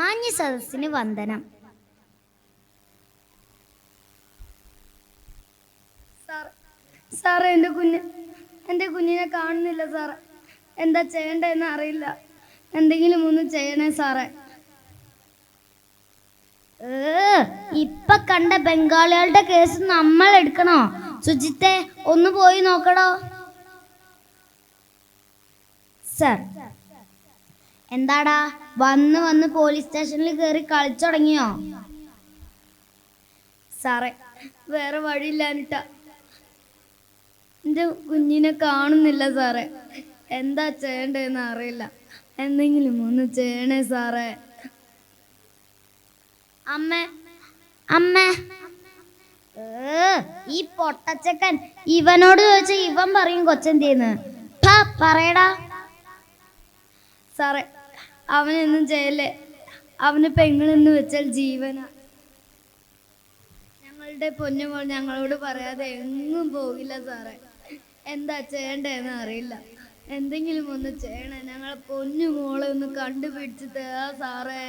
മാന്യ സദസ്സിന് വന്ദനം. സാർ സാറേ എന്റെ കുഞ്ഞ് എന്റെ കുഞ്ഞിനെ കാണുന്നില്ല സാറേ. എന്താ ചെയ്യണ്ടെന്ന് അറിയില്ല. എന്തെങ്കിലും ഒന്ന് ചെയ്യണേ സാറേ. ഏ, ഇപ്പൊ കണ്ട ബംഗാളികളുടെ കേസ് നമ്മൾ എടുക്കണോ? സുജിത്തെ ഒന്ന് പോയി നോക്കണോ സർ എന്താടാ വന്ന് വന്ന് പോലീസ് സ്റ്റേഷനിൽ കയറി കളിച്ചു തുടങ്ങിയോ? സാറേ വേറെ വഴിയില്ലാനിട്ട എന്റെ കുഞ്ഞിനെ കാണുന്നില്ല സാറേ. എന്താ ചെയ്യണ്ടേന്ന് അറിയില്ല. എന്തെങ്കിലും ഒന്ന് ചെയ്യണേ സാറേ. അമ്മ അമ്മ. ഈ പൊട്ടച്ചക്കൻ ഇവനോട് ചോദിച്ച ഇവൻ പറയും കൊച്ചെന്തിന്ന് പറയടാ. സാറേ അവനൊന്നും ചെയ്യല്ലേ അവന് പെങ്ങളെന്ന് വെച്ചാൽ ജീവന. ഞങ്ങളുടെ പൊന്നുമോൾ ഞങ്ങളോട് പറയാതെ എങ്ങും പോകില്ല സാറേ. എന്താ ചെയ്യണ്ടേന്ന് അറിയില്ല. എന്തെങ്കിലും ഒന്ന് ചെയ്യണേ. ഞങ്ങളെ പൊന്നുമോളെ ഒന്ന് കണ്ടുപിടിച്ച് തരാ സാറേ.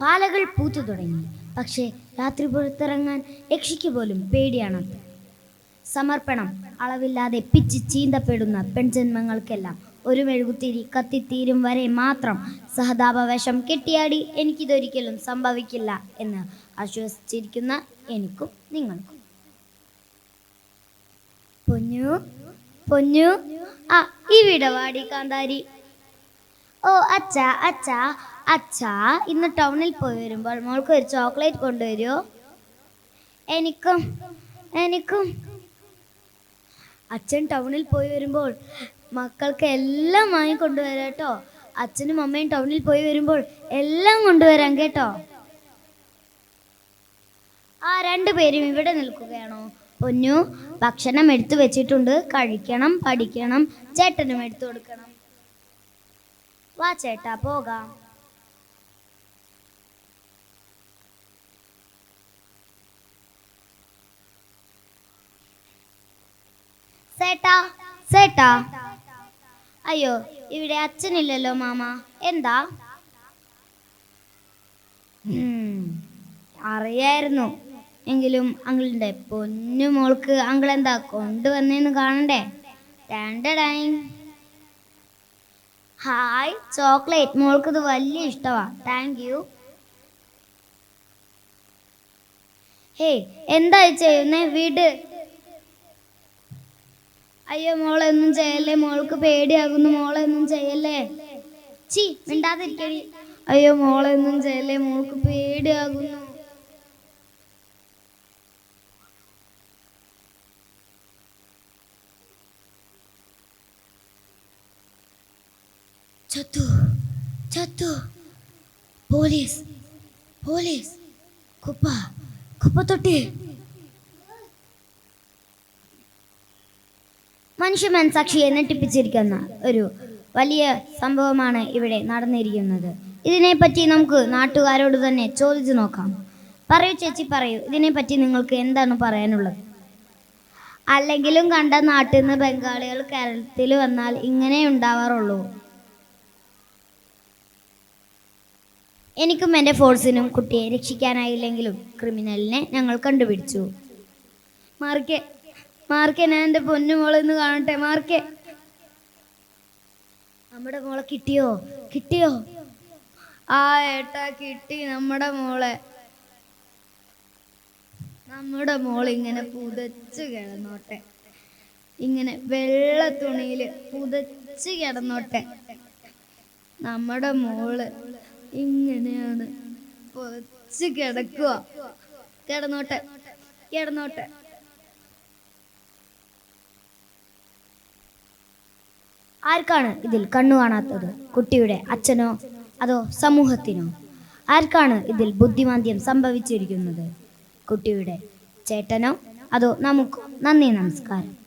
പാലകൾ പൂത്തു തുടങ്ങി. പക്ഷേ രാത്രി പുറത്തിറങ്ങാൻ യക്ഷിക്ക് പോലും പേടിയാണത് സമർപ്പണം അളവില്ലാതെ പിച്ച് ചീന്തപ്പെടുന്ന പെൺജന്മങ്ങൾക്കെല്ലാം ഒരു മെഴുകുത്തിരി കത്തിത്തീരും വരെ മാത്രം സഹതാപവേഷം കെട്ടിയാടി എനിക്കിതൊരിക്കലും സംഭവിക്കില്ല എന്ന് ആശ്വസിച്ചിരിക്കുന്ന എനിക്കും നിങ്ങൾക്കും. പൊന്നു പൊന്നു ആ ഇവിടെ വാടി കാന്താരി. ഓ അച്ഛാ അച്ഛാ അച്ഛാ ഇന്ന് ടൗണിൽ പോയി വരുമ്പോൾ മോൾക്ക് ഒരു ചോക്ലേറ്റ് കൊണ്ടുവരുമോ എനിക്കും എനിക്കും അച്ഛൻ ടൗണിൽ പോയി വരുമ്പോൾ മക്കൾക്ക് എല്ലാം വാങ്ങി കൊണ്ടുവരാം കേട്ടോ. അച്ഛനും അമ്മയും ടൗണിൽ പോയി വരുമ്പോൾ എല്ലാം കൊണ്ടുവരാം കേട്ടോ. ആ രണ്ടുപേരും ഇവിടെ നിൽക്കുകയാണോ? പൊന്നു ഭക്ഷണം എടുത്തു വെച്ചിട്ടുണ്ട്. കഴിക്കണം പഠിക്കണം ചേട്ടനും എടുത്തു കൊടുക്കണം. വാ ചേട്ടാ പോകാം. സേട്ടാ സേട്ടാ. അയ്യോ ഇവിടെ അച്ഛനില്ലല്ലോ മാമ. എന്താ? അറിയായിരുന്നു. എങ്കിലും അങ്കിളിന്റെ പൊന്നു മോൾക്ക് അങ്കിൾ എന്താ കൊണ്ടുവന്നേന്ന് കാണണ്ടേ? രണ്ടടൈം ഹായ് ചോക്ലേറ്റ്. മോൾക്ക് ഇത് വലിയ ഇഷ്ടമാ താങ്ക് യു. ഹേ എന്താ ചെയ്യുന്നേ? വീട് അയ്യോ മോളെ ഒന്നും ചെയ്യല്ലേ? മോൾക്ക് പേടിയാകുന്നു. മോളൊന്നും ചെയ്യല്ലേ? ചി മിണ്ടാതിരിക്കടി. അയ്യോ മോളൊന്നും ചെയ്യല്ലേ? മോൾക്ക് പേടിയാകുന്നു. ചത്തു ചത്തു. Police police. കുപ്പ കുപ്പത്തൊട്ടി. മനുഷ്യ മനസാക്ഷിയെ നെട്ടിപ്പിച്ചിരിക്കുന്ന ഒരു വലിയ സംഭവമാണ് ഇവിടെ നടന്നിരിക്കുന്നത്. ഇതിനെപ്പറ്റി നമുക്ക് നാട്ടുകാരോട് തന്നെ ചോദിച്ചു നോക്കാം. പറയൂ ചേച്ചി പറയൂ. ഇതിനെപ്പറ്റി നിങ്ങൾക്ക് എന്താണ് പറയാനുള്ളത്? അല്ലെങ്കിലും കണ്ട നാട്ടിൽ നിന്ന് ബംഗാളികൾ കേരളത്തിൽ വന്നാൽ ഇങ്ങനെ ഉണ്ടാവാറുള്ളൂ. എനിക്കും എന്റെ ഫോഴ്സിനും കുട്ടിയെ രക്ഷിക്കാനായില്ലെങ്കിലും ക്രിമിനലിനെ ഞങ്ങൾ കണ്ടുപിടിച്ചു. മാർക്കെ മാർക്കെ ഞാൻ എന്റെ പൊന്നു മോളെ ഒന്ന് കാണട്ടെ. മാർക്കെ. നമ്മുടെ മോളെ കിട്ടിയോ? കിട്ടിയോ? ആ ഏട്ടാ കിട്ടി നമ്മുടെ മോളെ. നമ്മുടെ മോൾ ഇങ്ങനെ പുതച്ച് കിടന്നോട്ടെ. ഇങ്ങനെ വെള്ള തുണിയിൽ പുതച്ച് കിടന്നോട്ടെ. നമ്മുടെ മോൾ ഇങ്ങനെയാണ് പുതച്ച് കിടക്കുക. കിടന്നോട്ടെ. കിടന്നോട്ടെ. ആർക്കാണ് ഇതിൽ കണ്ണു കാണാത്തത്? കുട്ടിയുടെ അച്ഛനോ അതോ സമൂഹത്തിനോ? ആർക്കാണ് ഇതിൽ ബുദ്ധിമാന്ദ്യം സംഭവിച്ചിരിക്കുന്നത്? കുട്ടിയുടെ ചേട്ടനോ അതോ നമുക്ക് നന്ദി നമസ്കാരം.